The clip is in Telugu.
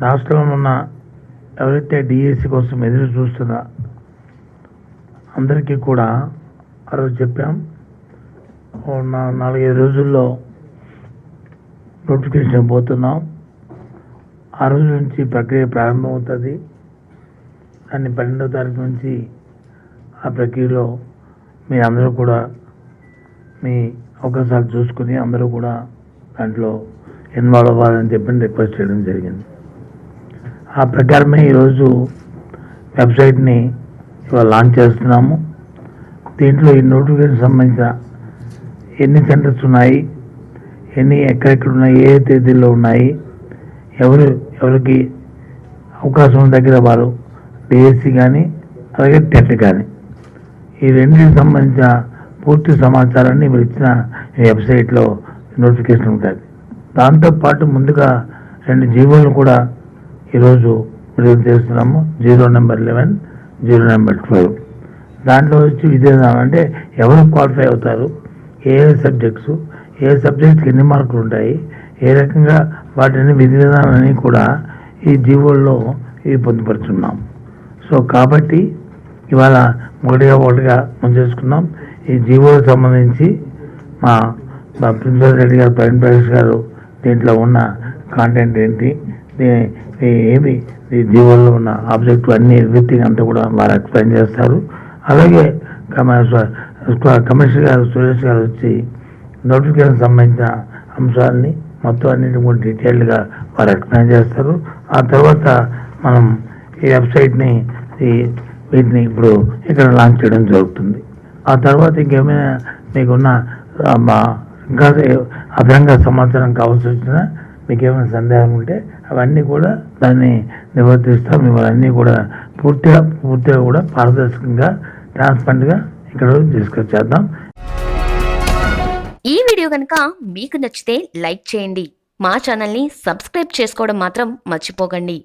రాష్ట్రంలో ఉన్న ఎవరైతే డిఎస్సి కోసం ఎదురు చూస్తున్నా అందరికీ కూడా ఆ రోజు చెప్పాం. నాలుగైదు రోజుల్లో నోటిఫికేషన్ పోతున్నాం. ఆ రోజు నుంచి ప్రక్రియ ప్రారంభమవుతుంది. దాన్ని పన్నెండో తారీఖు నుంచి ఆ ప్రక్రియలో మీ అందరూ కూడా మీ అవకాశాలు చూసుకుని అందరూ కూడా దాంట్లో ఇన్వాల్వ్ అవ్వాలని చెప్పి రిక్వెస్ట్ చేయడం జరిగింది. ఆ ప్రకారమే ఈరోజు వెబ్సైట్ని ఇవాళ లాంచ్ చేస్తున్నాము. దీంట్లో ఈ నోటిఫికేషన్ సంబంధించిన ఎన్ని సెంటర్స్ ఉన్నాయి ఎన్ని ఎక్కడెక్కడ ఉన్నాయి ఏ తేదీల్లో ఉన్నాయి ఎవరు ఎవరికి అవకాశం దగ్గర వారు డిఎస్సి కానీ అలాగే టెట్ కానీ ఈ రెండింటికి సంబంధించిన పూర్తి సమాచారాన్ని మీరు ఇచ్చిన వెబ్సైట్లో నోటిఫికేషన్ ఉంటుంది. దాంతోపాటు ముందుగా రెండు జీవోలను కూడా ఈరోజు విడుదల చేస్తున్నాము. Zero number eleven zero number twelve. దాంట్లో వచ్చి విధి విధానం అంటే ఎవరు క్వాలిఫై అవుతారు? ఏ ఏ సబ్జెక్ట్స్? ఏ సబ్జెక్ట్కి ఎన్ని మార్కులు ఉంటాయి? ఏ రకంగా వాటిని విధి విధానాలని కూడా ఈ జీవోల్లో ఇవి పొందుపరుచున్నాం. సో కాబట్టి ఇవాళ ఒకటిగా ఒకటిగా ముంచేసుకున్నాం. ఈ జీవోకి సంబంధించి మా ప్రిన్సిపల్ రెడ్డి గారు ప్రవీణ్ ప్రకాష్ గారు దీంట్లో ఉన్న కాంటెంట్ ఏంటి? ఏమి ఈ ఉన్న ఆబ్జెక్ట్ అన్ని ఎవ్రీథింగ్ అంతా కూడా వారు ఎక్స్ప్లెయిన్ చేస్తారు. అలాగే కమిషనర్ గారు సురేష్ గారు వచ్చి నోటిఫికేషన్ సంబంధించిన అంశాలని మొత్తం అన్నింటి కూడా డీటెయిల్డ్గా వారు ఎక్స్ప్లెయిన్ చేస్తారు. ఆ తర్వాత మనం ఈ వెబ్సైట్ని వీటిని ఇప్పుడు ఇక్కడ లాంచ్ చేయడం జరుగుతుంది. ఆ తర్వాత ఇంకేమైనా మీకున్న ఇంకా అదనంగా సమాచారం కావాల్సి వచ్చినా మీకు ఏమైనా సందేహం ఉంటే అవన్నీ కూడా దాన్ని నివర్తిస్తాం. ఇవన్నీ కూడా పూర్తిగా పూర్తిగా కూడా పారదర్శకంగా ట్రాన్స్పరెంట్గా ఇక్కడ తీసుకొచ్చేద్దాం. చేద్దాం ఈ వీడియో కనుక మీకు నచ్చితే లైక్ చేయండి. మా ఛానల్ని సబ్స్క్రైబ్ చేసుకోవడం మాత్రం మర్చిపోకండి.